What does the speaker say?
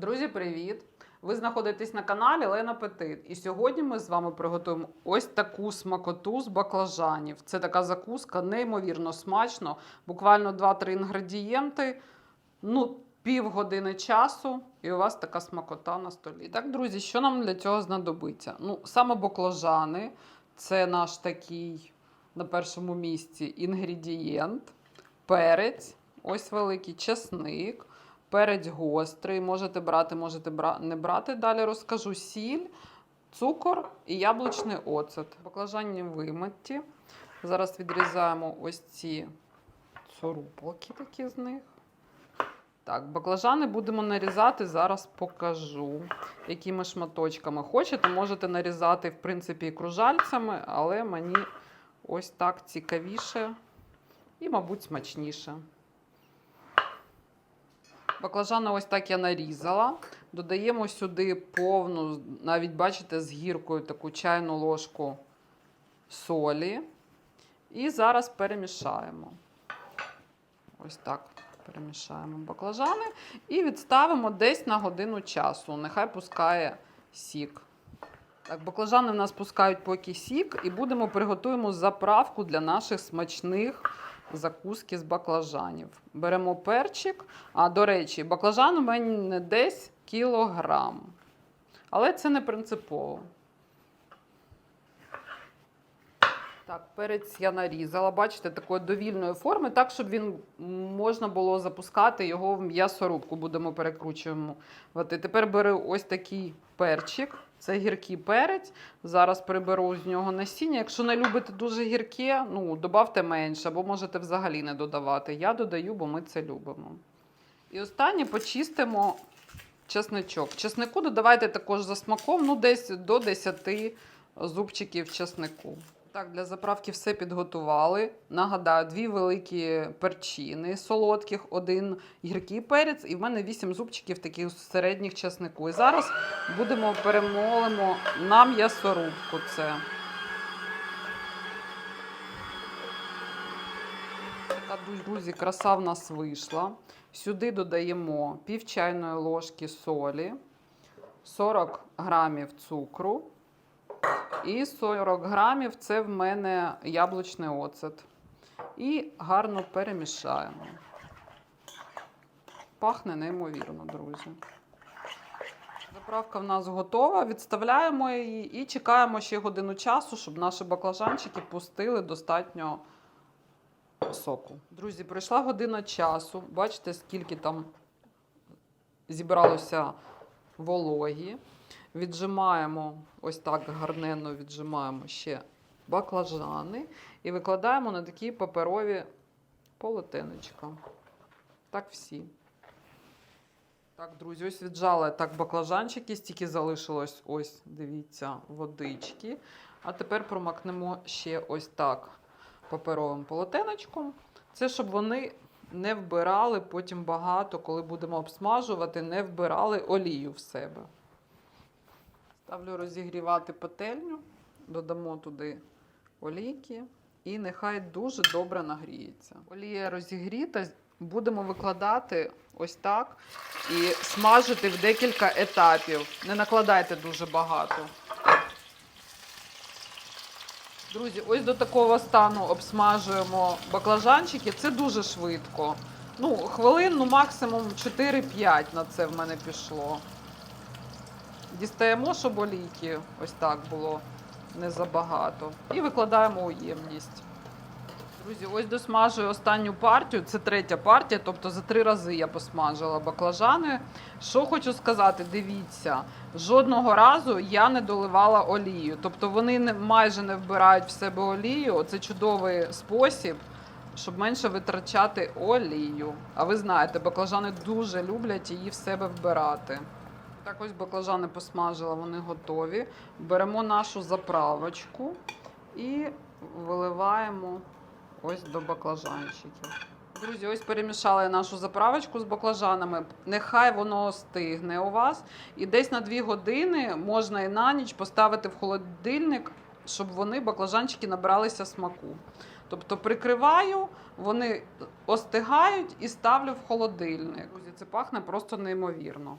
Друзі, привіт! Ви знаходитесь на каналі Лена Петит. І сьогодні ми з вами приготуємо ось таку смакоту з баклажанів. Це така закуска, неймовірно смачно. Буквально 2-3 інгредієнти. Ну, півгодини часу, і у вас така смакота на столі. Так, друзі, що нам для цього знадобиться? Ну, саме баклажани це наш такий на першому місці інгредієнт, перець, ось великий чесник. Перець гострий, можете брати, можете не брати. Далі розкажу сіль, цукор і яблучний оцет. Баклажанні вимитті. Зараз відрізаємо ось ці цурупалки такі з них. Так, баклажани будемо нарізати, зараз покажу, якими шматочками. Хочете, можете нарізати, в принципі, і кружальцями, але мені ось так цікавіше і, мабуть, смачніше. Баклажани ось так я нарізала. Додаємо сюди повну, навіть бачите, з гіркою таку чайну ложку солі. І зараз перемішаємо. Ось так перемішаємо баклажани і відставимо десь на годину часу. Нехай пускає сік. Так, баклажани в нас пускають поки сік, і будемо приготуємо заправку для наших смачних закуски з баклажанів. Беремо перчик. А, до речі, баклажан у мене десь кілограм. Але це не принципово. Так, перець я нарізала, бачите, такої довільної форми, так, щоб він можна було запускати його в м'ясорубку. Будемо перекручувати. Тепер беру ось такий перчик. Це гіркий перець. Зараз приберу з нього насіння. Якщо не любите дуже гірке, ну, додавте менше, або можете взагалі не додавати. Я додаю, бо ми це любимо. І останнє почистимо чесничок. Чеснику додавайте також за смаком, ну, десь до 10 зубчиків чеснику. Так, для заправки все підготували. Нагадаю, дві великі перчини солодких, один гіркий перець, і в мене вісім зубчиків таких середніх чеснику. І зараз будемо перемолимо на м'ясорубку це. Така, друзі, краса в нас вийшла. Сюди додаємо пів чайної ложки солі, 40 грамів цукру. І 40 грамів це в мене яблучний оцет. І гарно перемішаємо. Пахне неймовірно, друзі. Заправка в нас готова. Відставляємо її і чекаємо ще годину часу, щоб наші баклажанчики пустили достатньо соку. Друзі, пройшла година часу. Бачите, скільки там зібралося вологі. Віджимаємо, ось так гарненно віджимаємо ще баклажани і викладаємо на такі паперові полотенечка. Так всі. Так, друзі, ось віджала так баклажанчики, стільки залишилось, ось, дивіться, водички. А тепер промакнемо ще ось так паперовим полотенечком. Це щоб вони не вбирали потім багато, коли будемо обсмажувати, не вбирали олію в себе. Ставлю розігрівати пательню, додамо туди олійки і нехай дуже добре нагріється. Олія розігріта, будемо викладати ось так і смажити в декілька етапів. Не накладайте дуже багато. Друзі, ось до такого стану обсмажуємо баклажанчики. Це дуже швидко. Ну, хвилин, ну максимум 4-5 на це в мене пішло. Дістаємо, щоб олійки ось так було не забагато. І викладаємо у ємність. Друзі, ось досмажую останню партію. Це третя партія, тобто за три рази я посмажила баклажани. Що хочу сказати, дивіться, жодного разу я не доливала олію. Тобто вони майже не вбирають в себе олію. Це чудовий спосіб, щоб менше витрачати олію. А ви знаєте, баклажани дуже люблять її в себе вбирати. Так ось баклажани посмажила, вони готові. Беремо нашу заправочку і виливаємо ось до баклажанчиків. Друзі, ось перемішала я нашу заправочку з баклажанами. Нехай воно стигне у вас. І десь на 2 години можна і на ніч поставити в холодильник, щоб вони, баклажанчики, набралися смаку. Тобто прикриваю, вони остигають і ставлю в холодильник. Друзі, це пахне просто неймовірно.